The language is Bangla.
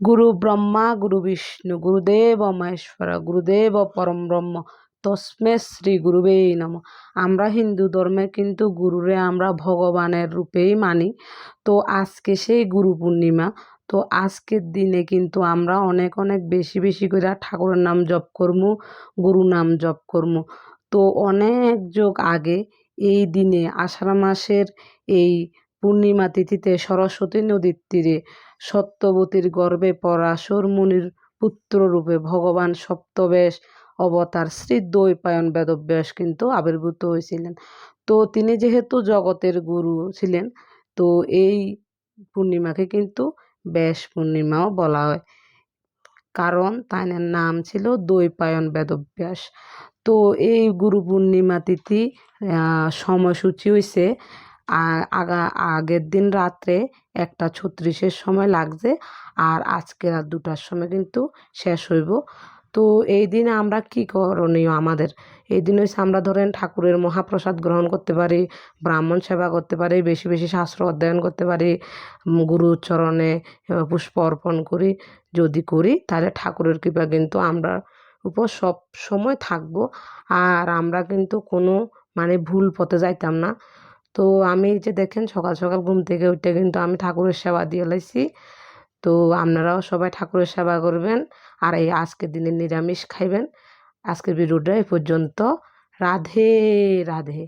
গুরু ব্রহ্মা গুরু বিষ্ণু গুরুদেব মহেশ্বর গুরুদেব পরম ব্রহ্ম তস্মে শ্রী গুরুবেই নম আমরা হিন্দু ধর্মে কিন্তু গুরুরে আমরা ভগবানের রূপেই মানি তো আজকে সেই গুরু পূর্ণিমা তো আজকের দিনে কিন্তু আমরা অনেক অনেক বেশি বেশি করে ঠাকুরের নাম জপ করমু গুরু নাম জপ করমু তো অনেক যোগ আগে এই দিনে আষাঢ় মাসের এই পূর্ণিমা তিথিতে সরস্বতী নদীর তীরে সত্যবতীর গর্ভে পরাশর মুনির পুত্ররূপে ভগবান সপ্তবেশ অবতার শ্রী দ্বৈপায়ন বেদব্যাস কিন্তু আবির্ভূত হয়েছিলেন। তো তিনি যেহেতু জগতের গুরু ছিলেন, তো এই পূর্ণিমাকে কিন্তু ব্যাস পূর্ণিমাও বলা হয়। কারণ তার নাম ছিল দ্বৈপায়ন বেদব্যাস। তো এই গুরু পূর্ণিমা তিথি সময়সূচি হয়েছে আগা, আগের দিন রাত্রে একটা ছত্রিশের সময় লাগছে আর আজকে রাত দুটার সময় কিন্তু শেষ হইব। তো এই দিনে আমরা কি করণীয় আমাদের? এই দিন হচ্ছে আমরা ধরেন ঠাকুরের মহাপ্রসাদ গ্রহণ করতে পারি, ব্রাহ্মণ সেবা করতে পারি, বেশি বেশি শাস্ত্র অধ্যয়ন করতে পারি গুরুর চরণে পুষ্প অর্পণ করি, যদি করি তাহলে ঠাকুরের কৃপা কিন্তু আমরা উপর সব সময় থাকব। আর আমরা কিন্তু কোনো মানে ভুল পথে যাইতাম না। তো আমি যে দেখেন সকাল সকাল ঘুম থেকে উঠে কিন্তু আমি ঠাকুরের সেবা দিয়ে লাইছি। তো আপনারাও সবাই ঠাকুরের সেবা করবেন আর এই আজকের দিনে নিরামিষ খাইবেন। আজকের ভিডিওটা এই পর্যন্ত। রাধে রাধে।